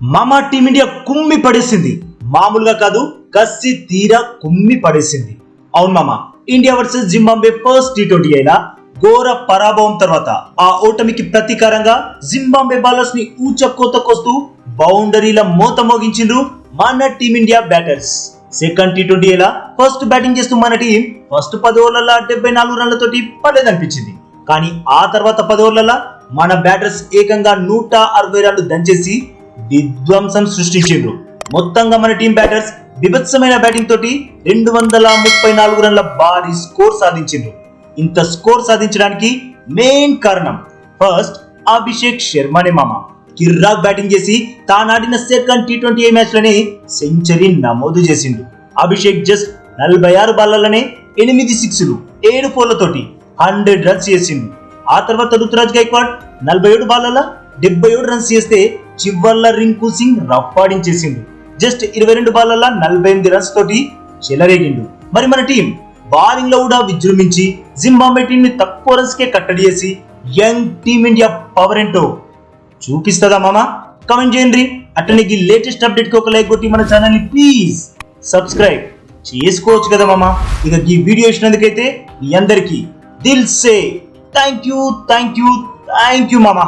మామ టీమిండియా కుమ్మి పడేసింది. మామూలుగా కాదు కసి తీరా కుమ్మి పడేసింది. అవును మామ India versus Zimbabwe first T twenty అయినా ఘోర పరాభవం తర్వాత ఆ ఓటమికి ప్రతీకారంగా జింబాబే బౌలర్స్ని ఊచకోతకొస్తూ బౌండరీల మూత మోగించిండ్రు మన team India batters second T twenty ఎలా ఫస్ట్ బ్యాటింగ్ చేస్తూ మన టీం ఫస్ట్ పది ఓవర్ల డెబ్బై నాలుగు రన్లతోటి పడేదనిపించింది కానీ ఆ తర్వాత పది ఓవర్ల మన బ్యాటర్స్ ఏకంగా నూట అరవై రన్లు దంచేసి విధ్వంసం సృష్టించిండ్రు. మొత్తంగా మన టీం బ్యాటర్స్ బిభత్సమైన బ్యాటింగ్ తోటి రెండు వందల ముప్పై నాలుగు రన్ల భారీ స్కోర్ సాధించిండ్రు. ఇంత స్కోర్ సాధించడానికి మెయిన్ కారణం ఫస్ట్ అభిషేక్ శర్మనే మామ. కిర్రాక్ బ్యాటింగ్ చేసి తానాడిన సెకండ్ టీ ట్వంటీ ఏ మ్యాచ్లోనే సెంచరీ నమోదు చేసిండు. అభిషేక్ జస్ట్ నలభై ఆరు బాల్లలోనే ఎనిమిది సిక్స్లు ఏడు ఫోర్లతోటి హండ్రెడ్ రన్స్ చేసిండు. ఆ తర్వాత ఋతురాజ్ గైక్వాడ్ నలభై ఏడు బాల్ల డెబ్బై ఏడు రన్స్ చేస్తే చివర్ల రింకు సింగ్ రప్పాడించేసిండు. జస్ట్ ఇరవై రెండు బాల్ల నలభై ఎనిమిది రన్స్ తోటి చెలరేగిండు. మరి మన టీం బౌలింగ్లో కూడా విజృంభించి జింబాబే టీం ని తక్కువ రన్స్ కే కట్టడి చేసి యంగ్ టీమిండియా పవర్ ఏంటో చూపిస్తుందా మామ? కమెంట్ చేయండి. అట్లనే లేటెస్ట్ అప్డేట్కి ఒక లైక్ కొట్టి మన ఛానల్ని ప్లీజ్ సబ్స్క్రైబ్ చేసుకోవచ్చు కదా మామ? ఇక ఈ వీడియో ఇచ్చినందుకైతే మీ అందరికీ దిల్ సే thank you thank you thank you మామా.